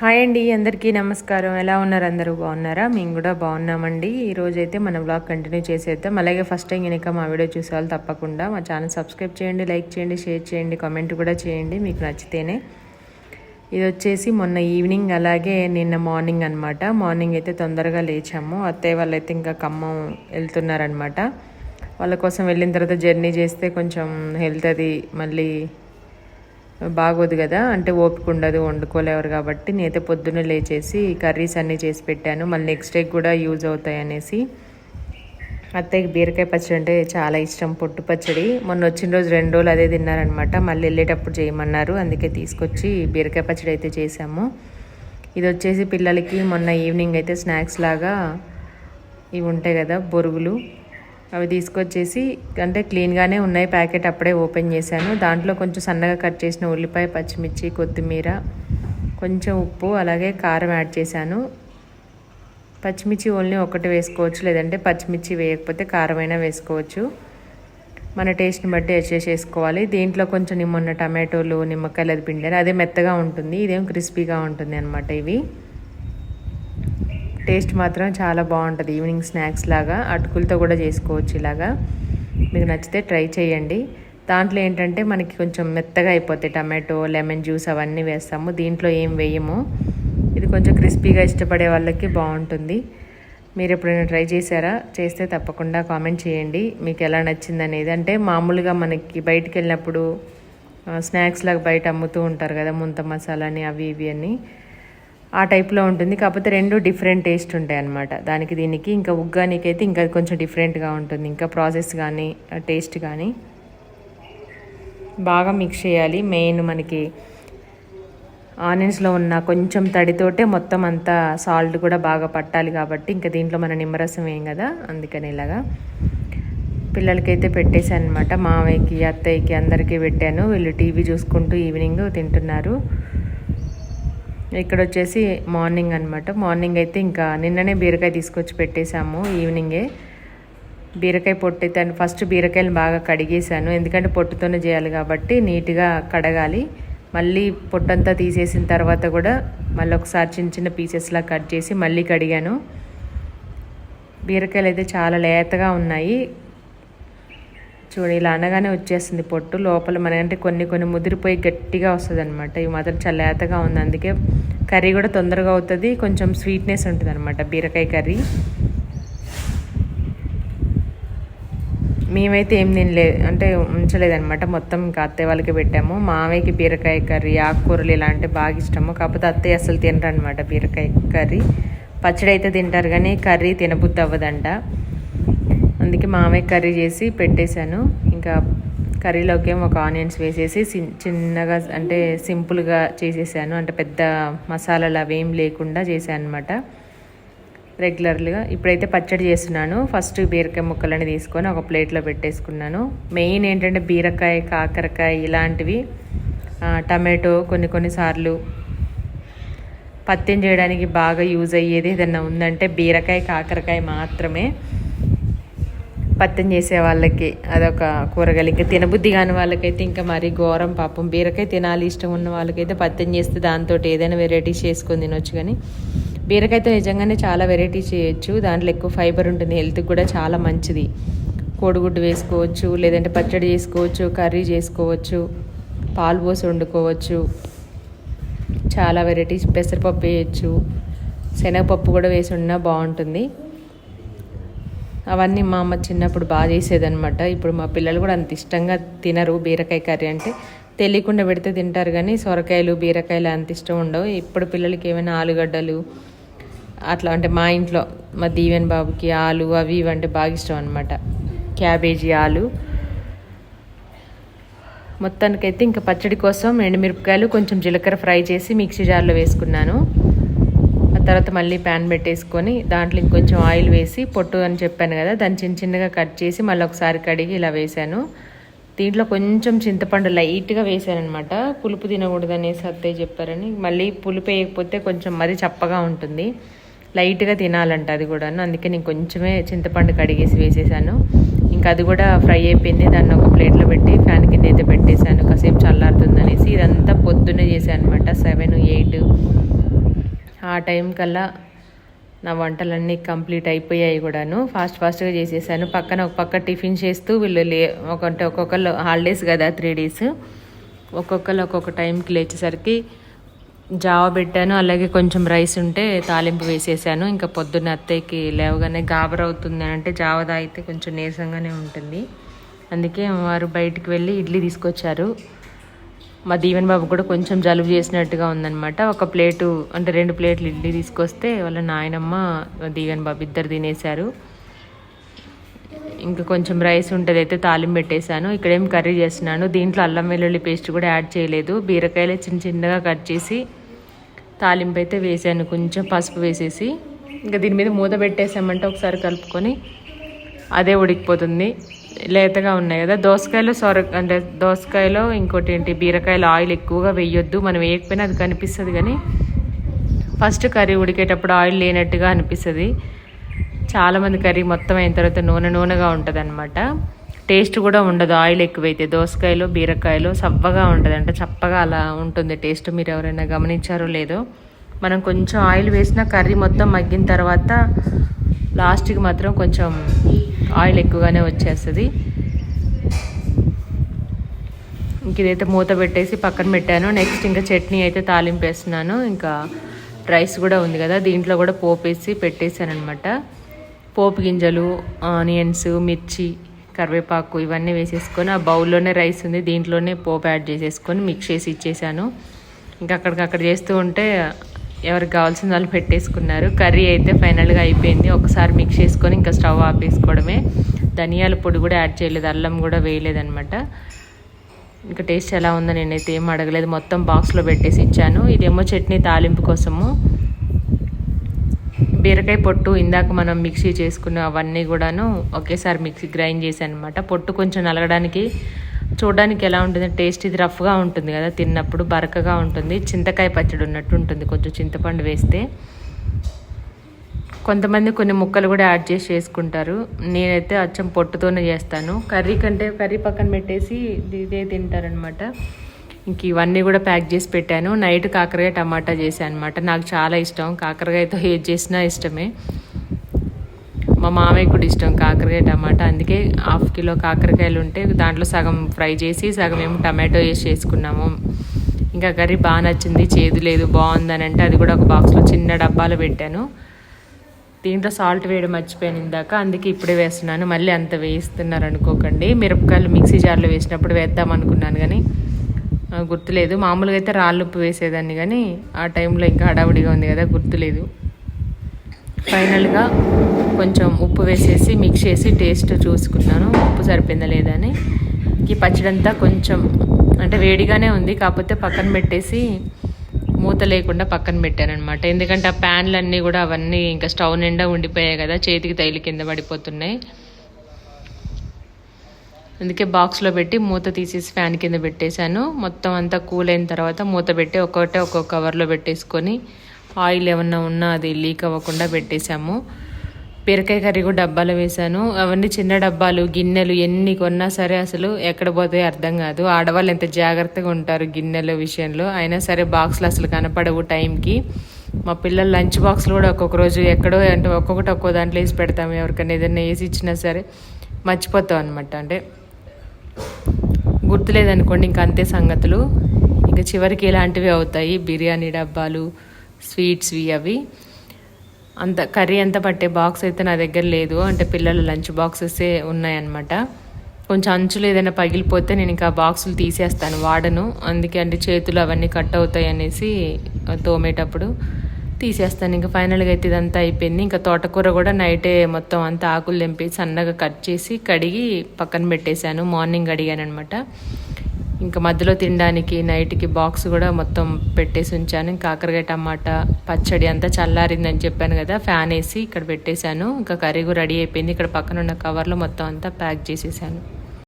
Hi అండి అందరికీ నమస్కారం. ఎలా ఉన్నారు? అందరూ బాగున్నారా? మేము కూడా బాగున్నామండి. ఈరోజు అయితే మన బ్లాగ్ కంటిన్యూ చేసేద్దాం. అలాగే ఫస్ట్ టైం కనుక మా వీడియో చూసేవాళ్ళు తప్పకుండా మా ఛానల్ సబ్స్క్రైబ్ చేయండి లైక్ చేయండి షేర్ చేయండి కామెంట్ కూడా చేయండి మీకు నచ్చితేనే. ఇది వచ్చేసి మొన్న ఈవినింగ్ అలాగే నిన్న మార్నింగ్ అనమాట మార్నింగ్ అయితే తొందరగా లేచాము. అత్తయ్య వాళ్ళు అయితే ఇంకా ఖమ్మం వెళ్తున్నారనమాట వాళ్ళ కోసం వెళ్ళిన తర్వాత జర్నీ చేస్తే కొంచెం హెల్త్ అది మళ్ళీ బాగోదు కదా. అంటే ఓపిక ఉండదు వండుకోలేరు కాబట్టి నేనైతే పొద్దున్నే లేచేసి కర్రీస్ అన్నీ చేసి పెట్టాను. మళ్ళీ నెక్స్ట్ డే కూడా యూజ్ అవుతాయి అనేసి. అత్తయ్యకి బీరకాయ పచ్చడి అంటే చాలా ఇష్టం పొట్టు పచ్చడి. మొన్న వచ్చిన రోజు రెండు రోజులు అదే తిన్నారనమాట మళ్ళీ వెళ్ళేటప్పుడు చేయమన్నారు. అందుకే తీసుకొచ్చి బీరకాయ పచ్చడి అయితే చేసాము ఇది వచ్చేసి పిల్లలకి మొన్న ఈవినింగ్ అయితే స్నాక్స్ లాగా ఇవి ఉంటాయి కదా బొరుగులు. అవి తీసుకొచ్చేసి అంటే క్లీన్గానే ఉన్నాయి. ప్యాకెట్ అప్పుడే ఓపెన్ చేశాను. దాంట్లో కొంచెం సన్నగా కట్ చేసిన ఉల్లిపాయ పచ్చిమిర్చి కొత్తిమీర కొంచెం ఉప్పు అలాగే కారం యాడ్ చేశాను. పచ్చిమిర్చి ఓన్లీ ఒకటి వేసుకోవచ్చు లేదంటే పచ్చిమిర్చి వేయకపోతే కారమైనా వేసుకోవచ్చు. మన టేస్ట్ని బట్టి అడ్జస్ట్ చేసుకోవాలి. దీంట్లో కొంచెం నిమ్మన్న టమాటోలు నిమ్మకాయలు అది పిండాను. అదే మెత్తగా ఉంటుంది. ఇదేం క్రిస్పీగా ఉంటుంది అనమాట ఇవి. టేస్ట్ మాత్రం చాలా బాగుంటుంది. ఈవినింగ్ స్నాక్స్ లాగా అటుకులతో కూడా చేసుకోవచ్చు ఇలాగా. మీకు నచ్చితే ట్రై చేయండి. దాంట్లో ఏంటంటే మనకి కొంచెం మెత్తగా అయిపోతాయి. టమాటో లెమన్ జ్యూస్ అవన్నీ వేస్తాము. దీంట్లో ఏం వేయము. ఇది కొంచెం క్రిస్పీగా ఇష్టపడే వాళ్ళకి బాగుంటుంది. మీరు ఎప్పుడైనా ట్రై చేశారా? చేస్తే తప్పకుండా కామెంట్ చేయండి. మీకు ఎలా నచ్చింది అనేది. అంటే మామూలుగా మనకి బయటికి వెళ్ళినప్పుడు స్నాక్స్ లాగా బయట అమ్ముతూ ఉంటారు కదా ముంత మసాలాని అవి ఇవి అని. ఆ టైప్లో ఉంటుంది. కాకపోతే రెండు డిఫరెంట్ టేస్ట్ ఉంటాయి అనమాట దానికి దీనికి ఇంకా ఉగ్గానికైతే అయితే ఇంకా కొంచెం డిఫరెంట్గా ఉంటుంది. ఇంకా ప్రాసెస్ కానీ టేస్ట్ కానీ బాగా మిక్స్ చేయాలి. మెయిన్ మనకి ఆనియన్స్లో ఉన్న కొంచెం తడితోటే మొత్తం అంతా సాల్ట్ కూడా బాగా పట్టాలి కాబట్టి ఇంకా దీంట్లో మన నిమ్మరసం వేయం కదా అందుకని ఇలాగా పిల్లలకైతే పెట్టేశాను అనమాట మావయ్యకి అత్తయ్యకి అందరికీ పెట్టాను. వీళ్ళు టీవీ చూసుకుంటూ ఈవినింగ్ తింటున్నారు. ఇక్కడ వచ్చేసి మార్నింగ్ అనమాట మార్నింగ్ అయితే ఇంకా నిన్ననే బీరకాయ తీసుకొచ్చి పెట్టేశాము ఈవినింగే. బీరకాయ పొట్టు అయితే ఫస్ట్ బీరకాయలు బాగా కడిగేశాను. ఎందుకంటే పొట్టుతోనే చేయాలి కాబట్టి నీట్గా కడగాలి. మళ్ళీ పొట్టంతా తీసేసిన తర్వాత కూడా మళ్ళీ ఒకసారి చిన్న చిన్న పీసెస్లా కట్ చేసి మళ్ళీ కడిగాను. బీరకాయలు అయితే చాలా లేతగా ఉన్నాయి. చూడు ఇలా అనగానే వచ్చేస్తుంది పొట్టు. లోపల మన అంటే కొన్ని కొన్ని ముదిరిపోయి గట్టిగా వస్తుంది అనమాట ఇవి మాత్రం చాలా లేతగా ఉంది. అందుకే కర్రీ కూడా తొందరగా అవుతుంది. కొంచెం స్వీట్నెస్ ఉంటుంది అనమాట బీరకాయ కర్రీ. మేమైతే ఏం తినలే అంటే ఉంచలేదనమాట మొత్తం ఇంకా అత్తయ్య వాళ్ళకి పెట్టాము. మామయ్యకి బీరకాయ కర్రీ ఆకుకూరలు ఇలా అంటే బాగా ఇష్టము. కాకపోతే అత్తయ్య అసలు తినరు అనమాట బీరకాయ కర్రీ. పచ్చడి అయితే తింటారు కానీ కర్రీ తినబుద్ధి అవ్వదంట. అందుకే మామయ్య కర్రీ చేసి పెట్టేశాను. ఇంకా కర్రీలోకి ఒక ఆనియన్స్ వేసేసి చిన్నగా అంటే సింపుల్గా చేసేసాను. అంటే పెద్ద మసాలాలు అవేం లేకుండా చేశాను అనమాట రెగ్యులర్గా ఇప్పుడైతే పచ్చడి చేస్తున్నాను. ఫస్ట్ బీరకాయ ముక్కలని తీసుకొని ఒక ప్లేట్లో పెట్టేసుకున్నాను. మెయిన్ ఏంటంటే బీరకాయ కాకరకాయ ఇలాంటివి టమాటో కొన్ని కొన్నిసార్లు పత్యం చేయడానికి బాగా యూజ్ అయ్యేది ఏదన్నా ఉందంటే బీరకాయ కాకరకాయ మాత్రమే. పత్యం చేసే వాళ్ళకి అదొక కూరగాయలు. ఇంకా తినబుద్ధి కాని వాళ్ళకైతే ఇంకా మరీ ఘోరం పాపం. బీరకాయ తినాలి ఇష్టం ఉన్న వాళ్ళకైతే పత్యం చేస్తే దాంతో ఏదైనా వెరైటీస్ చేసుకొని తినొచ్చు కానీ బీరకాయతో నిజంగానే చాలా వెరైటీస్ చేయొచ్చు. దాంట్లో ఎక్కువ ఫైబర్ ఉంటుంది. హెల్త్కి కూడా చాలా మంచిది. కోడిగుడ్డు వేసుకోవచ్చు లేదంటే పచ్చడి చేసుకోవచ్చు కర్రీ చేసుకోవచ్చు పాలు పోసి వండుకోవచ్చు. చాలా వెరైటీస్ పెసరపప్పు వేయచ్చు. శనగపప్పు కూడా వేసి ఉన్నా బాగుంటుంది. అవన్నీ మా అమ్మ చిన్నప్పుడు బాగా చేసేదనమాట ఇప్పుడు మా పిల్లలు కూడా అంత ఇష్టంగా తినరు బీరకాయ కర్రీ అంటే. తెలియకుండా పెడితే తింటారు కానీ సొరకాయలు బీరకాయలు అంత ఇష్టం ఉండవు. ఇప్పుడు పిల్లలకి ఏమైనా ఆలుగడ్డలు అట్లా అంటే మా ఇంట్లో మా దీవెన్ బాబుకి ఆలు అవి ఇవి అంటే బాగా ఇష్టం అనమాట క్యాబేజీ ఆలు. మొత్తానికైతే ఇంకా పచ్చడి కోసం ఎండుమిరపకాయలు కొంచెం జీలకర్ర ఫ్రై చేసి మిక్సీ జార్లో వేసుకున్నాను. తర్వాత మళ్ళీ ప్యాన్ పెట్టేసుకొని దాంట్లో ఇంకొంచెం ఆయిల్ వేసి పొట్టు అని చెప్పాను కదా దాన్ని చిన్న చిన్నగా కట్ చేసి మళ్ళీ ఒకసారి కడిగి ఇలా వేశాను. దీంట్లో కొంచెం చింతపండు లైట్గా వేసాను అనమాట పులుపు తినకూడదు అనేసి అత్తయ్య చెప్పారని. మళ్ళీ పులుపు వేయకపోతే కొంచెం మరీ చప్పగా ఉంటుంది. లైట్గా తినాలంట అది కూడా అందుకే నేను కొంచెమే చింతపండు కడిగేసి వేసేసాను. ఇంకా అది కూడా ఫ్రై అయిపోయింది. దాన్ని ఒక ప్లేట్లో పెట్టి ఫ్యాన్ కింద అయితే పెట్టేశాను. కాసేపు చల్లారుతుంది అనేసి ఇదంతా పొద్దున్నే చేశాను అనమాట సెవెన్ ఎయిట్ ఆ టైం కల్లా నా వంటలన్నీ కంప్లీట్ అయిపోయాయి కూడాను. ఫాస్ట్ ఫాస్ట్గా చేసేసాను. పక్కన ఒక పక్క టిఫిన్ చేస్తూ వీళ్ళు లే ఒక ఒక్కొక్కరు హాలిడేస్ కదా త్రీ డేస్. ఒక్కొక్కరు ఒక్కొక్క టైంకి లేచేసరికి జావ పెట్టాను. అలాగే కొంచెం రైస్ ఉంటే తాలింపు వేసేసాను. ఇంకా పొద్దున్న అత్తయ్యకి లేవగానే గాబర అవుతుంది అంటే జావ తాగితే కొంచెం నీరసంగానే ఉంటుంది. అందుకే వారు బయటికి వెళ్ళి ఇడ్లీ తీసుకొచ్చారు. మా దీవెన్ బాబు కూడా కొంచెం జలుబు చేసినట్టుగా ఉందన్నమాట. ఒక ప్లేటు అంటే రెండు ప్లేట్లు ఇడ్లీ తీసుకొస్తే వాళ్ళ నాయనమ్మ దీవెన్ బాబు ఇద్దరు తినేశారు. ఇంకా కొంచెం రైస్ ఉంటుంది అయితే తాలింపు పెట్టేశాను. ఇక్కడేం కర్రీ చేస్తున్నాను? దీంట్లో అల్లం వెల్లుల్లి పేస్ట్ కూడా యాడ్ చేయలేదు. బీరకాయలు చిన్న చిన్నగా కట్ చేసి తాలింపు అయితే వేసాను. కొంచెం పసుపు వేసేసి ఇంకా దీని మీద మూత పెట్టేసామంటే ఒకసారి కలుపుకొని అదే ఉడికిపోతుంది. లేతగా ఉన్నాయి కదా. దోసకాయలో సొర అంటే దోసకాయలో ఇంకోటి ఏంటి బీరకాయలు ఆయిల్ ఎక్కువగా వేయొద్దు. మనం వేయకపోయినా అది కనిపిస్తుంది కానీ ఫస్ట్ కర్రీ ఉడికేటప్పుడు ఆయిల్ లేనట్టుగా అనిపిస్తుంది. చాలామంది కర్రీ మొత్తం అయిన తర్వాత నూనె నూనెగా ఉంటుంది అనమాట టేస్ట్ కూడా ఉండదు ఆయిల్ ఎక్కువైతే. దోసకాయలు బీరకాయలు సవ్వగా ఉంటుంది అంటే చప్పగా అలా ఉంటుంది టేస్ట్. మీరు ఎవరైనా గమనించారో లేదో. మనం కొంచెం ఆయిల్ వేసిన కర్రీ మొత్తం మగ్గిన తర్వాత లాస్ట్కి మాత్రం కొంచెం ఆయిల్ ఎక్కువగానే వచ్చేస్తుంది. ఇంక ఇదైతే మూత పెట్టేసి పక్కన పెట్టాను. నెక్స్ట్ ఇంకా చట్నీ అయితే తాలింపు వేస్తున్నాను ఇంకా రైస్ కూడా ఉంది కదా దీంట్లో కూడా పోపు వేసి పెట్టేశాను అనమాట పోపు గింజలు ఆనియన్స్ మిర్చి కరివేపాకు ఇవన్నీ వేసేసుకొని ఆ బౌల్లోనే రైస్ ఉంది. దీంట్లోనే పోపు యాడ్ చేసేసుకొని మిక్స్ చేసి ఇచ్చేసాను ఇంకా అక్కడికక్కడ చేస్తూ ఉంటే ఎవరికి కావాల్సిన వాళ్ళు పెట్టేసుకున్నారు. కర్రీ అయితే ఫైనల్గా అయిపోయింది. ఒకసారి మిక్స్ చేసుకొని ఇంకా స్టవ్ ఆపేసుకోవడమే. ధనియాల పొడి కూడా యాడ్ చేయలేదు. అల్లం కూడా వేయలేదనమాట ఇంకా టేస్ట్ ఎలా ఉందో నేనైతే ఏం అడగలేదు. మొత్తం బాక్స్లో పెట్టేసి ఇచ్చాను. ఇదేమో చట్నీ తాలింపు కోసము. బీరకాయ పొట్టు ఇందాక మనం మిక్సీ చేసుకున్న అవన్నీ కూడాను ఒకేసారి మిక్సీ గ్రైండ్ చేశాను అనమాట పొట్టు కొంచెం నలగడానికి చూడడానికి ఎలా ఉంటుంది? టేస్ట్ ఇది రఫ్గా ఉంటుంది కదా తిన్నప్పుడు బరకగా ఉంటుంది. చింతకాయ పచ్చడి ఉన్నట్టు ఉంటుంది కొంచెం చింతపండు వేస్తే. కొంతమంది కొన్ని ముక్కలు కూడా యాడ్ చేసి చేసుకుంటారు. నేనైతే అచ్చం పొట్టుతోనే చేస్తాను. కర్రీ కంటే కర్రీ పక్కన పెట్టేసి ఇదే తింటారనమాట ఇంక ఇవన్నీ కూడా ప్యాక్ చేసి పెట్టాను. నైట్ కాకరకాయ టమాటా చేశాను అనమాట నాకు చాలా ఇష్టం. కాకరకాయతో ఏది చేసినా ఇష్టమే. మా మామయ్య కూడా ఇష్టం కాకరకాయ టమాటా. అందుకే హాఫ్ కిలో కాకరకాయలు ఉంటే దాంట్లో సగం ఫ్రై చేసి సగం ఏమో టమాటో వేసి చేసుకున్నాము. ఇంకా కర్రీ బాగా నచ్చింది చేదు లేదు బాగుందని అంటే అది కూడా ఒక బాక్స్లో చిన్న డబ్బాలో పెట్టాను. దీంట్లో సాల్ట్ వేయడం మర్చిపోయాను ఇందాక అందుకే ఇప్పుడే వేస్తున్నాను. మళ్ళీ అంత వేయిస్తున్నారు అనుకోకండి. మిరపకాయలు మిక్సీ జార్లో వేసినప్పుడు వేద్దాం అనుకున్నాను కానీ గుర్తులేదు. మామూలుగా అయితే రాళ్ళు ఉప్పు వేసేదాన్ని కానీ ఆ టైంలో ఇంకా హడావుడిగా ఉంది కదా గుర్తులేదు. ఫైనల్గా కొంచెం ఉప్పు వేసేసి మిక్స్ చేసి టేస్ట్ చూసుకున్నాను. ఉప్పు సరిపోయిందా లేదా అని. ఈ పచ్చడంతా కొంచెం అంటే వేడిగానే ఉంది. కాకపోతే పక్కన పెట్టేసి మూత లేకుండా పక్కన పెట్టాను అనమాట ఎందుకంటే ఆ ప్యాన్లు అన్నీ కూడా అవన్నీ ఇంకా స్టవ్ నిండా ఉండిపోయాయి కదా. చేతికి తైలి కింద పడిపోతున్నాయి. అందుకే బాక్స్లో పెట్టి మూత తీసేసి ఫ్యాన్ కింద పెట్టేశాను. మొత్తం అంతా కూల్ అయిన తర్వాత మూత పెట్టి ఒక్కొక్కటే ఒక్కొక్క కవర్లో పెట్టేసుకొని ఆయిల్ ఏమన్నా ఉన్నా అది లీక్ అవ్వకుండా పెట్టేశాము. బీరకాయ కర్రీ కూడా డబ్బాలో వేశాను. అవన్నీ చిన్న డబ్బాలు గిన్నెలు ఎన్ని కొన్నా సరే అసలు ఎక్కడ పోతే అర్థం కాదు. ఆడవాళ్ళు ఎంత జాగ్రత్తగా ఉంటారు గిన్నెల విషయంలో. అయినా సరే బాక్స్లు అసలు కనపడవు టైంకి మా పిల్లల లంచ్ బాక్స్లు కూడా ఒక్కొక్క రోజు ఎక్కడో అంటే ఒక్కొక్కటి ఒక్కో దాంట్లో వేసి పెడతాము. ఎవరికైనా ఏదైనా వేసి ఇచ్చినా సరే మర్చిపోతాం అనమాట అంటే గుర్తులేదనుకోండి ఇంకా అంతే సంగతులు. ఇంకా చివరికి ఇలాంటివి అవుతాయి. బిర్యానీ డబ్బాలు స్వీట్స్వి అవి అంత కర్రీ అంతా పట్టే బాక్స్ అయితే నా దగ్గర లేదు. అంటే పిల్లల లంచ్ బాక్సెసే ఉన్నాయన్నమాట. కొంచెం అంచులు ఏదైనా పగిలిపోతే నేను ఇంకా బాక్సులు తీసేస్తాను వాడను. అందుకే అంటే చేతులు అవన్నీ కట్ అవుతాయి అనేసి తోమేటప్పుడు తీసేస్తాను. ఇంకా ఫైనల్గా అయితే ఇదంతా అయిపోయింది. ఇంకా తోటకూర కూడా నైటే మొత్తం అంతా ఆకులు తెంపేసి సన్నగా కట్ చేసి కడిగి పక్కన పెట్టేశాను. మార్నింగ్ అడిగాను అనమాట ఇంకా మధ్యలో తినడానికి నైట్కి బాక్స్ కూడా మొత్తం పెట్టేసి ఉంచాను. కాకరకాయ టమాటా పచ్చడి అంతా చల్లారిందని చెప్పాను కదా ఫ్యాన్ వేసి ఇక్కడ పెట్టేశాను. ఇంకా కర్రీ కూడా రెడీ అయిపోయింది. ఇక్కడ పక్కన ఉన్న కవర్లో మొత్తం అంతా ప్యాక్ చేసేసాను.